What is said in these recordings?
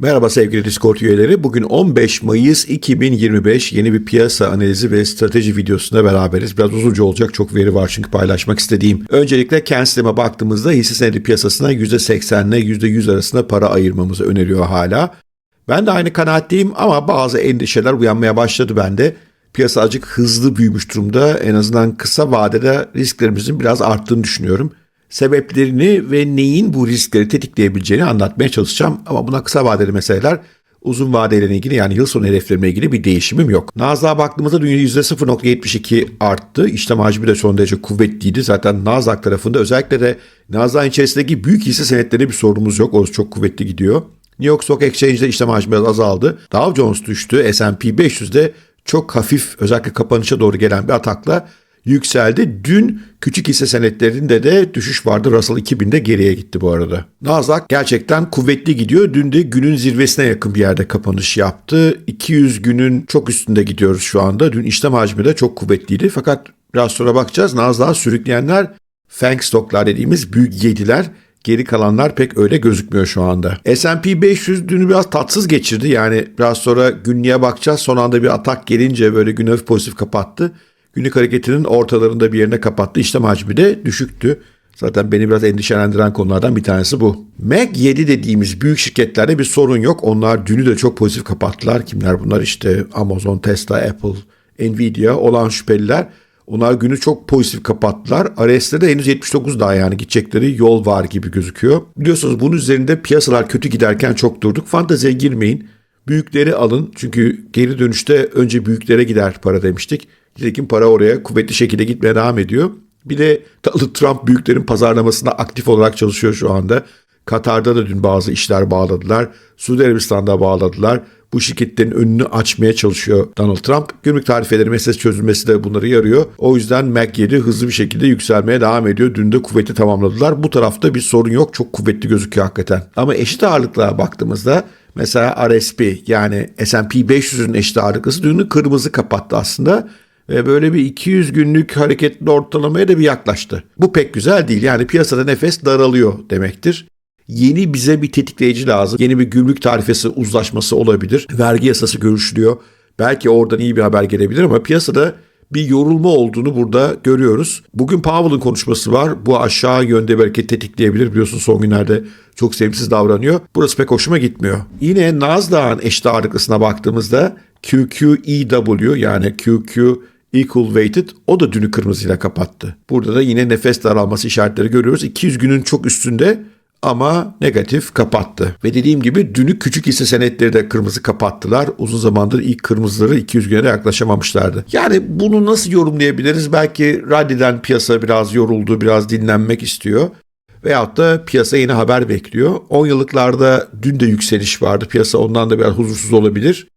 Merhaba sevgili Discord üyeleri. Bugün 15 Mayıs 2025 yeni bir piyasa analizi ve strateji videosunda beraberiz. Biraz uzunca olacak çok veri var çünkü paylaşmak istediğim. Öncelikle Kenslem'e baktığımızda hisse senedi piyasasına %80 ile %100 arasında para ayırmamızı öneriyor hala. Ben de aynı kanaatteyim ama bazı endişeler uyanmaya başladı bende. Piyasa azıcık hızlı büyümüş durumda. En azından kısa vadede risklerimizin biraz arttığını düşünüyorum sebeplerini ve neyin bu riskleri tetikleyebileceğini anlatmaya çalışacağım. Ama buna kısa vadeli meseleler uzun vadeyle ilgili yani yıl sonu hedeflerime ilgili bir değişimim yok. Nasdaq'a baktığımızda dünya %0.72 arttı. İşlem hacmi de son derece kuvvetliydi. Zaten Nasdaq tarafında özellikle de Nasdaq'ın içerisindeki büyük hisse senetlerinde bir sorunumuz yok. Orası çok kuvvetli gidiyor. New York Stock Exchange'de işlem hacmi biraz azaldı. Dow Jones düştü. S&P 500'de çok hafif özellikle kapanışa doğru gelen bir atakla yükseldi. Dün küçük hisse senetlerinde de düşüş vardı. Russell 2000'de geriye gitti bu arada. Nasdaq gerçekten kuvvetli gidiyor. Dün de günün zirvesine yakın bir yerde kapanış yaptı. 200 günün çok üstünde gidiyoruz şu anda. Dün işlem hacmi de çok kuvvetliydi. Fakat biraz sonra bakacağız. Nasdaq'ı sürükleyenler Fang stoklar dediğimiz büyük yediler. Geri kalanlar pek öyle gözükmüyor şu anda. S&P 500 dünü biraz tatsız geçirdi. Yani biraz sonra günlüğe bakacağız. Son anda bir atak gelince böyle hafif pozitif kapattı günlük hareketinin ortalarında bir yerine kapattı. İşlem hacmi de düşüktü. Zaten beni biraz endişelendiren konulardan bir tanesi bu. Mag 7 dediğimiz büyük şirketlerde bir sorun yok. Onlar dünü de çok pozitif kapattılar. Kimler bunlar işte Amazon, Tesla, Apple, Nvidia olan şüpheliler. Onlar günü çok pozitif kapattılar. RS'de de henüz 79 daha yani gidecekleri yol var gibi gözüküyor. Biliyorsunuz bunun üzerinde piyasalar kötü giderken çok durduk. Fanteziye girmeyin. Büyükleri alın çünkü geri dönüşte önce büyüklere gider para demiştik. Nitekim para oraya kuvvetli şekilde gitmeye devam ediyor. Bir de Trump büyüklerin pazarlamasında aktif olarak çalışıyor şu anda. Katar'da da dün bazı işler bağladılar. Suudi Arabistan'da bağladılar. Bu şirketlerin önünü açmaya çalışıyor Donald Trump. Gümrük tarifeleri meselesi çözülmesi de bunları yarıyor. O yüzden MAC 7 hızlı bir şekilde yükselmeye devam ediyor. Dün de kuvveti tamamladılar. Bu tarafta bir sorun yok. Çok kuvvetli gözüküyor hakikaten. Ama eşit ağırlıklara baktığımızda mesela RSP yani S&P 500'ün eşit ağırlıklısı dünü kırmızı kapattı aslında ve böyle bir 200 günlük hareketli ortalamaya da bir yaklaştı. Bu pek güzel değil. Yani piyasada nefes daralıyor demektir. Yeni bize bir tetikleyici lazım. Yeni bir gümrük tarifesi uzlaşması olabilir. Vergi yasası görüşülüyor. Belki oradan iyi bir haber gelebilir ama piyasada bir yorulma olduğunu burada görüyoruz. Bugün Powell'ın konuşması var. Bu aşağı yönde bir hareket tetikleyebilir. Biliyorsun son günlerde çok sevimsiz davranıyor. Burası pek hoşuma gitmiyor. Yine Nasdaq'ın eşit ağırlıklısına baktığımızda QQEW yani QQ Equal Weighted o da dünü kırmızıyla kapattı. Burada da yine nefes daralması işaretleri görüyoruz. 200 günün çok üstünde ama negatif kapattı. Ve dediğim gibi dünü küçük hisse senetleri de kırmızı kapattılar. Uzun zamandır ilk kırmızıları 200 güne yaklaşamamışlardı. Yani bunu nasıl yorumlayabiliriz? Belki raddeden piyasa biraz yoruldu, biraz dinlenmek istiyor. Veyahut da piyasa yeni haber bekliyor. 10 yıllıklarda dün de yükseliş vardı. Piyasa ondan da biraz huzursuz olabilir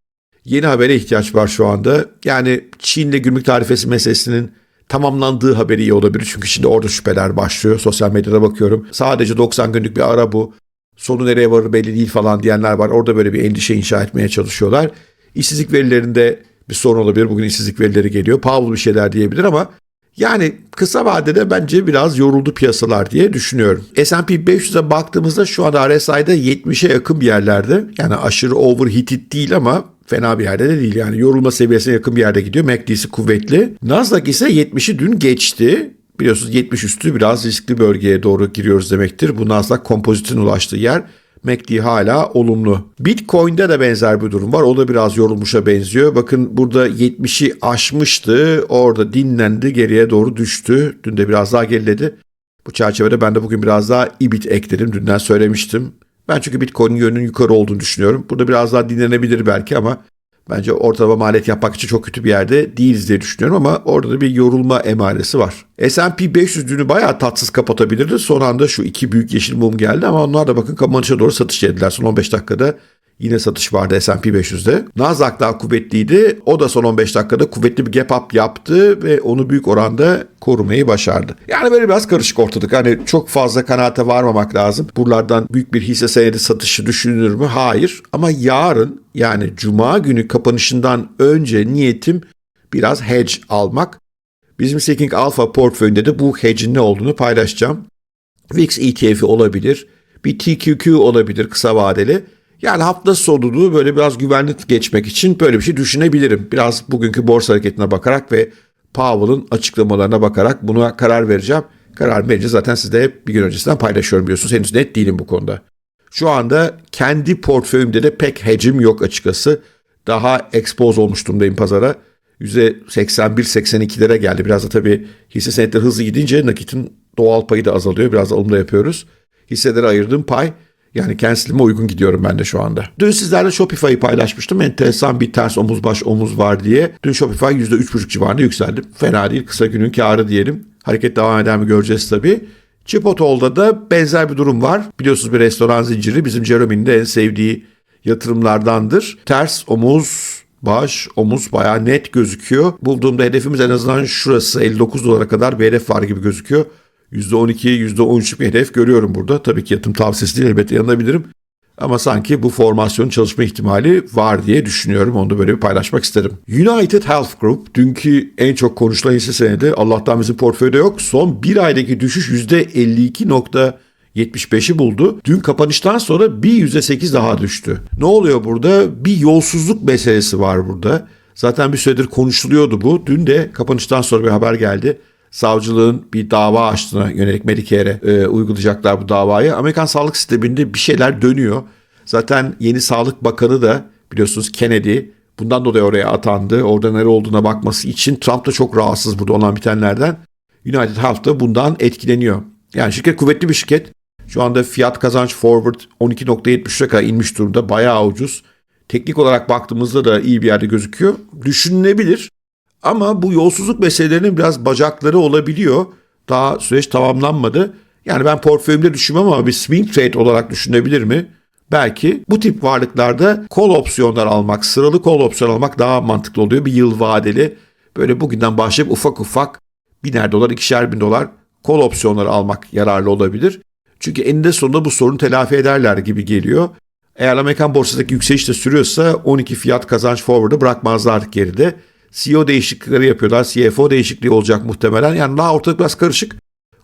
yeni habere ihtiyaç var şu anda. Yani Çin'le gümrük tarifesi meselesinin tamamlandığı haberi iyi olabilir. Çünkü şimdi orada şüpheler başlıyor. Sosyal medyada bakıyorum. Sadece 90 günlük bir ara bu. Sonu nereye varır belli değil falan diyenler var. Orada böyle bir endişe inşa etmeye çalışıyorlar. İşsizlik verilerinde bir sorun olabilir. Bugün işsizlik verileri geliyor. Powell bir şeyler diyebilir ama yani kısa vadede bence biraz yoruldu piyasalar diye düşünüyorum. S&P 500'e baktığımızda şu an RSI'de 70'e yakın bir yerlerde. Yani aşırı overheated değil ama fena bir yerde de değil. Yani yorulma seviyesine yakın bir yerde gidiyor. MACD'si kuvvetli. Nasdaq ise 70'i dün geçti. Biliyorsunuz 70 üstü biraz riskli bölgeye doğru giriyoruz demektir. Bu Nasdaq kompozitin ulaştığı yer. MACD hala olumlu. Bitcoin'de de benzer bir durum var. O da biraz yorulmuşa benziyor. Bakın burada 70'i aşmıştı. Orada dinlendi. Geriye doğru düştü. Dün de biraz daha geriledi. Bu çerçevede ben de bugün biraz daha IBIT ekledim. Dünden söylemiştim. Ben çünkü Bitcoin'in yönünün yukarı olduğunu düşünüyorum. Burada biraz daha dinlenebilir belki ama bence ortalama maliyet yapmak için çok kötü bir yerde değiliz diye düşünüyorum ama orada da bir yorulma emaresi var. S&P 500 dünü bayağı tatsız kapatabilirdi. Son anda şu iki büyük yeşil mum geldi ama onlar da bakın kapanışa doğru satış yediler. Son 15 dakikada Yine satış vardı S&P 500'de. Nasdaq daha kuvvetliydi. O da son 15 dakikada kuvvetli bir gap up yaptı ve onu büyük oranda korumayı başardı. Yani böyle biraz karışık ortadık. Hani çok fazla kanaate varmamak lazım. Buralardan büyük bir hisse senedi satışı düşünülür mü? Hayır. Ama yarın yani cuma günü kapanışından önce niyetim biraz hedge almak. Bizim Seeking Alpha portföyünde de bu hedge'in ne olduğunu paylaşacağım. VIX ETF'i olabilir. Bir TQQ olabilir kısa vadeli Yani hafta sonunu böyle biraz güvenli geçmek için böyle bir şey düşünebilirim. Biraz bugünkü borsa hareketine bakarak ve Powell'ın açıklamalarına bakarak buna karar vereceğim. Karar verince zaten sizde hep bir gün öncesinden paylaşıyorum biliyorsunuz. Henüz net değilim bu konuda. Şu anda kendi portföyümde de pek hecim yok açıkçası. Daha expose olmuş durumdayım pazara. %81-82'lere geldi. Biraz da tabii hisse senetleri hızlı gidince nakitin doğal payı da azalıyor. Biraz alımda yapıyoruz. Hisselere ayırdığım pay yani cancel'ime uygun gidiyorum ben de şu anda. Dün sizlerle Shopify'ı paylaşmıştım. Enteresan bir ters omuz baş omuz var diye. Dün Shopify %3,5 civarında yükseldi. Fena değil. Kısa günün karı diyelim. Hareket devam eder mi göreceğiz tabii. Chipotle da benzer bir durum var. Biliyorsunuz bir restoran zinciri bizim Jeremy'nin de en sevdiği yatırımlardandır. Ters omuz, baş, omuz bayağı net gözüküyor. Bulduğumda hedefimiz en azından şurası 59 dolara kadar bir hedef var gibi gözüküyor. %12, %13 bir hedef görüyorum burada. Tabii ki yatırım tavsiyesi değil elbette yanılabilirim. Ama sanki bu formasyonun çalışma ihtimali var diye düşünüyorum. Onu da böyle bir paylaşmak isterim. United Health Group dünkü en çok konuşulan hisse senedi. Allah'tan bizim portföyde yok. Son bir aydaki düşüş %52.75'i buldu. Dün kapanıştan sonra bir %8 daha düştü. Ne oluyor burada? Bir yolsuzluk meselesi var burada. Zaten bir süredir konuşuluyordu bu. Dün de kapanıştan sonra bir haber geldi savcılığın bir dava açtığına yönelik Medicare'e e, uygulayacaklar bu davayı. Amerikan sağlık sisteminde bir şeyler dönüyor. Zaten yeni sağlık bakanı da biliyorsunuz Kennedy bundan dolayı oraya atandı. Orada nere olduğuna bakması için Trump da çok rahatsız burada olan bitenlerden. United Health da bundan etkileniyor. Yani şirket kuvvetli bir şirket. Şu anda fiyat kazanç forward 12.73'e kadar inmiş durumda. Bayağı ucuz. Teknik olarak baktığımızda da iyi bir yerde gözüküyor. Düşünülebilir. Ama bu yolsuzluk meselelerinin biraz bacakları olabiliyor. Daha süreç tamamlanmadı. Yani ben portföyümde düşünmem ama bir swing trade olarak düşünebilir mi? Belki bu tip varlıklarda kol opsiyonlar almak, sıralı kol opsiyon almak daha mantıklı oluyor. Bir yıl vadeli böyle bugünden başlayıp ufak ufak biner dolar, ikişer bin dolar kol opsiyonları almak yararlı olabilir. Çünkü eninde sonunda bu sorunu telafi ederler gibi geliyor. Eğer Amerikan borsadaki yükseliş de sürüyorsa 12 fiyat kazanç forward'ı bırakmazlar geride. CEO değişiklikleri yapıyorlar. CFO değişikliği olacak muhtemelen. Yani daha ortalık biraz karışık.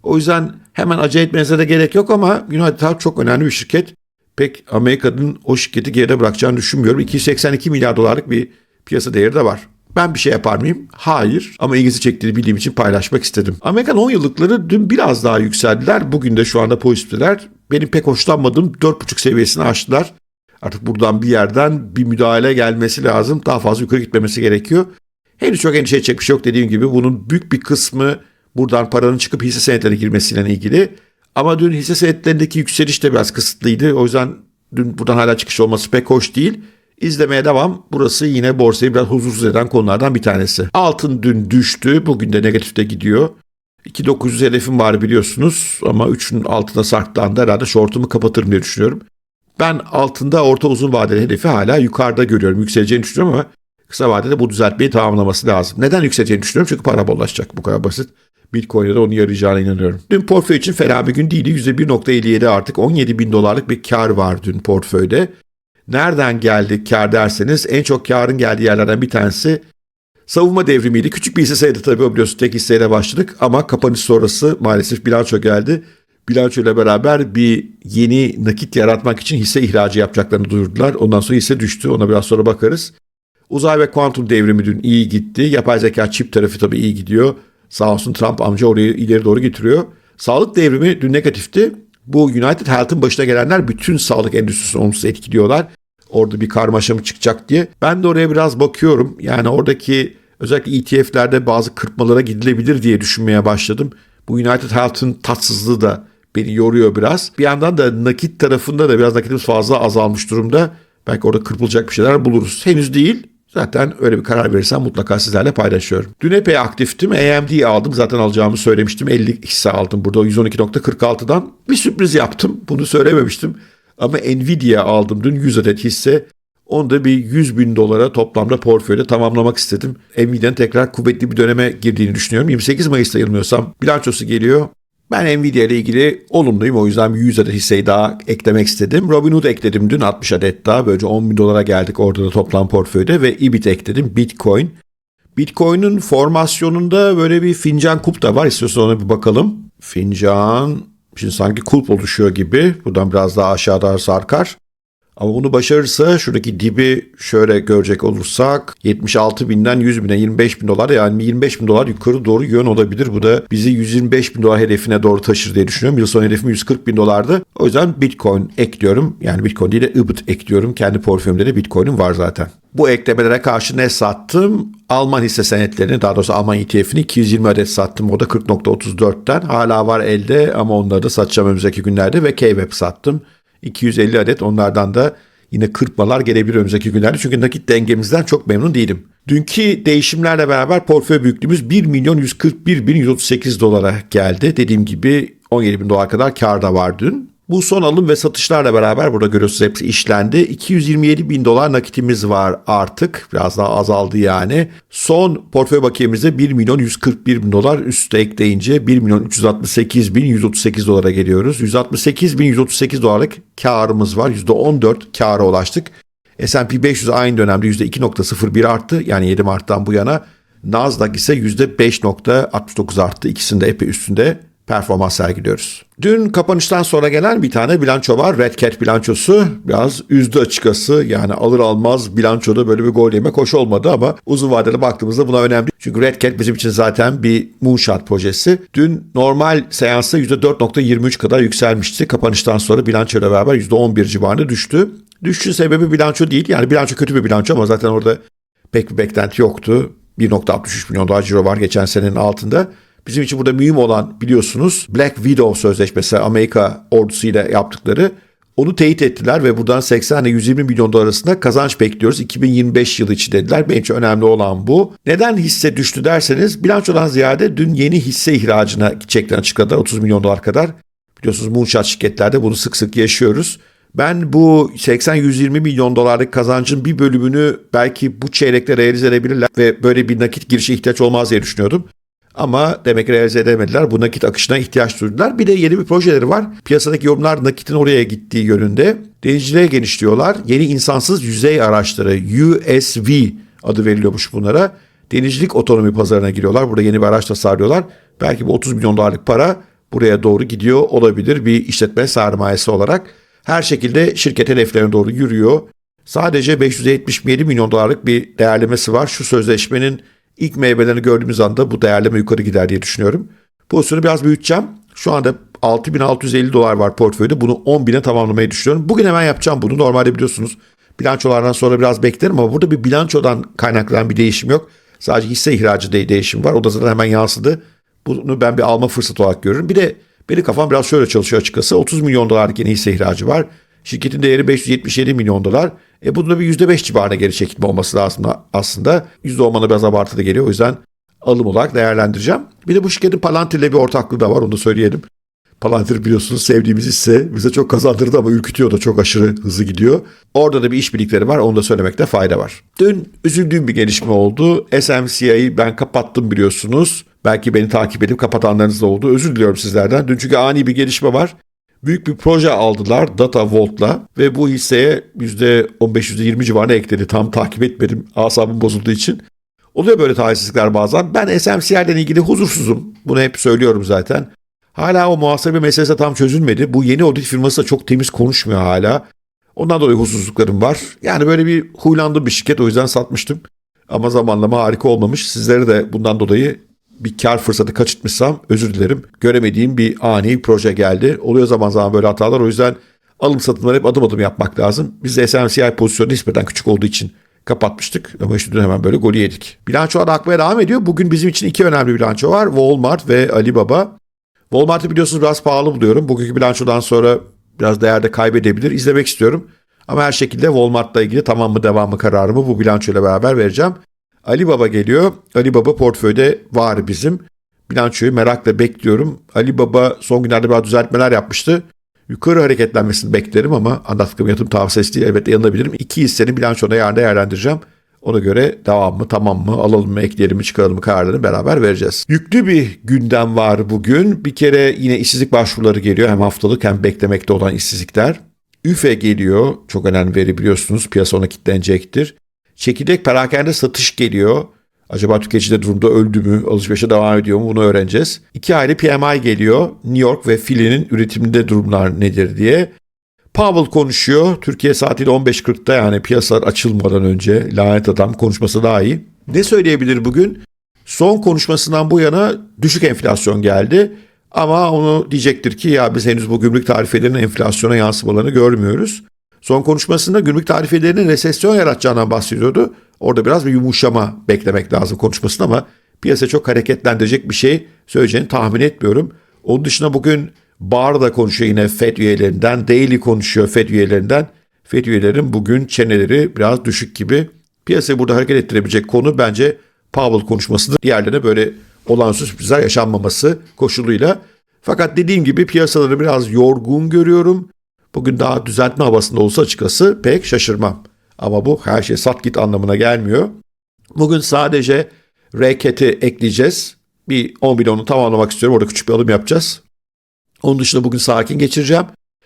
O yüzden hemen acele etmenize de gerek yok ama United Health çok önemli bir şirket. Pek Amerika'nın o şirketi geride bırakacağını düşünmüyorum. 282 milyar dolarlık bir piyasa değeri de var. Ben bir şey yapar mıyım? Hayır. Ama ilgisi çektiğini bildiğim için paylaşmak istedim. Amerikan 10 yıllıkları dün biraz daha yükseldiler. Bugün de şu anda pozitifler. Benim pek hoşlanmadığım 4,5 seviyesini aştılar. Artık buradan bir yerden bir müdahale gelmesi lazım. Daha fazla yukarı gitmemesi gerekiyor. Henüz çok endişe edecek bir şey yok dediğim gibi. Bunun büyük bir kısmı buradan paranın çıkıp hisse senetlerine girmesiyle ilgili. Ama dün hisse senetlerindeki yükseliş de biraz kısıtlıydı. O yüzden dün buradan hala çıkış olması pek hoş değil. İzlemeye devam. Burası yine borsayı biraz huzursuz eden konulardan bir tanesi. Altın dün düştü. Bugün de negatifte gidiyor. 2900 hedefim var biliyorsunuz ama 3'ün altına sarktığında herhalde şortumu kapatırım diye düşünüyorum. Ben altında orta uzun vadeli hedefi hala yukarıda görüyorum. Yükseleceğini düşünüyorum ama kısa vadede bu düzeltmeyi tamamlaması lazım. Neden yükseleceğini düşünüyorum? Çünkü para bollaşacak. Bu kadar basit. Bitcoin'e de onu yarayacağına inanıyorum. Dün portföy için fena bir gün değildi. %1.57 artık 17 bin dolarlık bir kar var dün portföyde. Nereden geldi kar derseniz en çok karın geldiği yerlerden bir tanesi savunma devrimiydi. Küçük bir hisse sayıdı tabii biliyorsunuz tek hisseyle başladık ama kapanış sonrası maalesef bilanço geldi. Bilanço ile beraber bir yeni nakit yaratmak için hisse ihracı yapacaklarını duyurdular. Ondan sonra hisse düştü. Ona biraz sonra bakarız. Uzay ve kuantum devrimi dün iyi gitti. Yapay zeka çip tarafı tabii iyi gidiyor. Sağ olsun Trump amca orayı ileri doğru getiriyor. Sağlık devrimi dün negatifti. Bu United Health'ın başına gelenler bütün sağlık endüstrisini olumsuz etkiliyorlar. Orada bir karmaşa mı çıkacak diye. Ben de oraya biraz bakıyorum. Yani oradaki özellikle ETF'lerde bazı kırpmalara gidilebilir diye düşünmeye başladım. Bu United Health'ın tatsızlığı da beni yoruyor biraz. Bir yandan da nakit tarafında da biraz nakitimiz fazla azalmış durumda. Belki orada kırpılacak bir şeyler buluruz. Henüz değil Zaten öyle bir karar verirsem mutlaka sizlerle paylaşıyorum. Dün epey aktiftim. AMD aldım. Zaten alacağımı söylemiştim. 50 hisse aldım burada 112.46'dan. Bir sürpriz yaptım. Bunu söylememiştim. Ama Nvidia aldım dün 100 adet hisse. Onu da bir 100 bin dolara toplamda portföyde tamamlamak istedim. Nvidia'nın tekrar kuvvetli bir döneme girdiğini düşünüyorum. 28 Mayıs'ta yanılmıyorsam bilançosu geliyor. Ben Nvidia ile ilgili olumluyum. O yüzden 100 adet hisseyi daha eklemek istedim. Robinhood ekledim dün 60 adet daha. Böylece 10 bin dolara geldik orada da toplam portföyde. Ve EBIT ekledim. Bitcoin. Bitcoin'in formasyonunda böyle bir fincan kulp da var. İstiyorsan ona bir bakalım. Fincan. Şimdi sanki kulp oluşuyor gibi. Buradan biraz daha aşağıda sarkar. Ama bunu başarırsa şuradaki dibi şöyle görecek olursak 76 binden 100 bine 25 bin dolar yani 25 bin dolar yukarı doğru yön olabilir. Bu da bizi 125 bin dolar hedefine doğru taşır diye düşünüyorum. Yıl sonu hedefim 140 bin dolardı. O yüzden Bitcoin ekliyorum. Yani Bitcoin değil de IBIT ekliyorum. Kendi portföyümde de Bitcoin'im var zaten. Bu eklemelere karşı ne sattım? Alman hisse senetlerini daha doğrusu Alman ETF'ini 220 adet sattım. O da 40.34'ten. Hala var elde ama onları da satacağım önümüzdeki günlerde ve KWeb sattım. 250 adet onlardan da yine kırpmalar gelebilir önümüzdeki günlerde. Çünkü nakit dengemizden çok memnun değilim. Dünkü değişimlerle beraber portföy büyüklüğümüz 1 milyon 141 bin 138 dolara geldi. Dediğim gibi 17 bin dolar kadar karda var dün. Bu son alım ve satışlarla beraber burada görüyorsunuz hepsi işlendi. 227 bin dolar nakitimiz var artık. Biraz daha azaldı yani. Son portföy bakiyemizde 1 milyon 141 bin dolar üstte ekleyince 1 milyon 368 bin 138 dolara geliyoruz. 168 bin 138 dolarlık karımız var. %14 kâra ulaştık. S&P 500 aynı dönemde %2.01 arttı. Yani 7 Mart'tan bu yana. Nasdaq ise %5.69 arttı. İkisinde de epey üstünde performans sergiliyoruz. Dün kapanıştan sonra gelen bir tane bilanço var. Red Cat bilançosu biraz üzdü açıkçası. Yani alır almaz bilançoda böyle bir gol yemek hoş olmadı ama uzun vadede baktığımızda buna önemli. Çünkü Red Cat bizim için zaten bir moonshot projesi. Dün normal seansta %4.23 kadar yükselmişti. Kapanıştan sonra bilançoyla beraber %11 civarında düştü. Düşüşün sebebi bilanço değil. Yani bilanço kötü bir bilanço ama zaten orada pek bir beklenti yoktu. 1.63 milyon dolar ciro var geçen senenin altında. Bizim için burada mühim olan biliyorsunuz Black Widow sözleşmesi Amerika ordusuyla yaptıkları. Onu teyit ettiler ve buradan 80 ile 120 milyon dolar arasında kazanç bekliyoruz. 2025 yılı için dediler. Benim için önemli olan bu. Neden hisse düştü derseniz bilançodan ziyade dün yeni hisse ihracına gideceklerini açıkladılar. 30 milyon dolar kadar. Biliyorsunuz moonshot şirketlerde bunu sık sık yaşıyoruz. Ben bu 80-120 milyon dolarlık kazancın bir bölümünü belki bu çeyrekte realize edebilirler ve böyle bir nakit girişe ihtiyaç olmaz diye düşünüyordum. Ama demek ki realize edemediler. Bu nakit akışına ihtiyaç duydular. Bir de yeni bir projeleri var. Piyasadaki yorumlar nakitin oraya gittiği yönünde. Denizciliğe genişliyorlar. Yeni insansız yüzey araçları USV adı veriliyormuş bunlara. Denizcilik otonomi pazarına giriyorlar. Burada yeni bir araç tasarlıyorlar. Belki bu 30 milyon dolarlık para buraya doğru gidiyor olabilir bir işletme sermayesi olarak. Her şekilde şirket hedeflerine doğru yürüyor. Sadece 577 milyon dolarlık bir değerlemesi var. Şu sözleşmenin ilk meyvelerini gördüğümüz anda bu değerleme yukarı gider diye düşünüyorum. Pozisyonu biraz büyüteceğim. Şu anda 6650 dolar var portföyde. Bunu 10.000'e tamamlamayı düşünüyorum. Bugün hemen yapacağım bunu. Normalde biliyorsunuz bilançolardan sonra biraz beklerim ama burada bir bilançodan kaynaklanan bir değişim yok. Sadece hisse ihracı de değişim var. O da zaten hemen yansıdı. Bunu ben bir alma fırsatı olarak görüyorum. Bir de benim kafam biraz şöyle çalışıyor açıkçası. 30 milyon dolarlık yeni hisse ihracı var. Şirketin değeri 577 milyon dolar. E bunda bir %5 civarında geri çekilme olması lazım aslında. %10 bana biraz abartılı geliyor. O yüzden alım olarak değerlendireceğim. Bir de bu şirketin Palantir ile bir ortaklığı da var. Onu da söyleyelim. Palantir biliyorsunuz sevdiğimiz hisse bize çok kazandırdı ama ürkütüyor da çok aşırı hızlı gidiyor. Orada da bir işbirlikleri var onu da söylemekte fayda var. Dün üzüldüğüm bir gelişme oldu. SMCI'yi ben kapattım biliyorsunuz. Belki beni takip edip kapatanlarınız da oldu. Özür diliyorum sizlerden. Dün çünkü ani bir gelişme var. Büyük bir proje aldılar Data Vault'la ve bu hisseye %15-%20 civarında ekledi. Tam takip etmedim asabım bozulduğu için. Oluyor böyle talihsizlikler bazen. Ben SMCR'den ilgili huzursuzum. Bunu hep söylüyorum zaten. Hala o muhasebe meselesi tam çözülmedi. Bu yeni audit firması da çok temiz konuşmuyor hala. Ondan dolayı huzursuzluklarım var. Yani böyle bir huylandığım bir şirket o yüzden satmıştım. Ama zamanlama harika olmamış. Sizlere de bundan dolayı bir kar fırsatı kaçırtmışsam özür dilerim. Göremediğim bir ani proje geldi. Oluyor zaman zaman böyle hatalar. O yüzden alım satımları hep adım adım yapmak lazım. Biz de SMCI pozisyonu nispeten küçük olduğu için kapatmıştık. Ama işte dün hemen böyle golü yedik. Bilançolar akmaya devam ediyor. Bugün bizim için iki önemli bilanço var. Walmart ve Alibaba. Walmart'ı biliyorsunuz biraz pahalı buluyorum. Bugünkü bilançodan sonra biraz değerde kaybedebilir. İzlemek istiyorum. Ama her şekilde Walmart'la ilgili tamam mı devam mı kararımı bu bilançoyla beraber vereceğim. Ali Baba geliyor. Ali Baba portföyde var bizim. Bilançoyu merakla bekliyorum. Ali Baba son günlerde biraz düzeltmeler yapmıştı. Yukarı hareketlenmesini beklerim ama anlattığım yatırım tavsiyesi değil elbette yanılabilirim. İki hissenin bilançoda yarın değerlendireceğim. Ona göre devam mı tamam mı alalım mı ekleyelim mi çıkaralım mı kararlarını beraber vereceğiz. Yüklü bir gündem var bugün. Bir kere yine işsizlik başvuruları geliyor. Hem haftalık hem beklemekte olan işsizlikler. üfe geliyor. Çok önemli veri biliyorsunuz. Piyasa ona kilitlenecektir. Çekirdek perakende satış geliyor. Acaba tüketici de durumda öldü mü? Alışverişe devam ediyor mu? Bunu öğreneceğiz. İki ayrı PMI geliyor. New York ve Philly'nin üretiminde durumlar nedir diye. Powell konuşuyor. Türkiye saatiyle 15.40'da yani piyasalar açılmadan önce lanet adam konuşması daha iyi. Ne söyleyebilir bugün? Son konuşmasından bu yana düşük enflasyon geldi. Ama onu diyecektir ki ya biz henüz bu gümrük tarifelerinin enflasyona yansımalarını görmüyoruz. Son konuşmasında gümrük tarifelerinin resesyon yaratacağından bahsediyordu. Orada biraz bir yumuşama beklemek lazım konuşmasında ama piyasa çok hareketlendirecek bir şey söyleyeceğini tahmin etmiyorum. Onun dışında bugün Bar da konuşuyor yine FED üyelerinden. Daily konuşuyor FED üyelerinden. FED üyelerin bugün çeneleri biraz düşük gibi. Piyasayı burada hareket ettirebilecek konu bence Powell konuşmasıdır. Diğerlerine böyle olağanüstü sürprizler yaşanmaması koşuluyla. Fakat dediğim gibi piyasaları biraz yorgun görüyorum. Bugün daha düzeltme havasında olsa açıkçası pek şaşırmam. Ama bu her şey sat git anlamına gelmiyor. Bugün sadece reketi ekleyeceğiz. Bir 10 milyonu tamamlamak istiyorum. Orada küçük bir alım yapacağız. Onun dışında bugün sakin geçireceğim.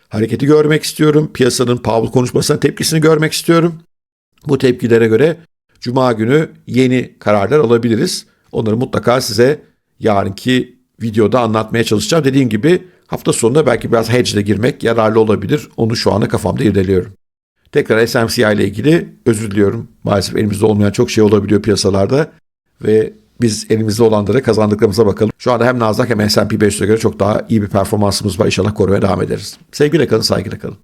Hareketi görmek istiyorum. Piyasanın Powell konuşmasına tepkisini görmek istiyorum. Bu tepkilere göre Cuma günü yeni kararlar alabiliriz. Onları mutlaka size yarınki videoda anlatmaya çalışacağım. Dediğim gibi hafta sonunda belki biraz hedge ile girmek yararlı olabilir. Onu şu anda kafamda irdeliyorum. Tekrar SMCI ile ilgili özür diliyorum. Maalesef elimizde olmayan çok şey olabiliyor piyasalarda ve biz elimizde olanlara kazandıklarımıza bakalım. Şu anda hem Nasdaq hem S&P 500'e göre çok daha iyi bir performansımız var. İnşallah korumaya devam ederiz. Sevgiyle kalın, saygıyla kalın.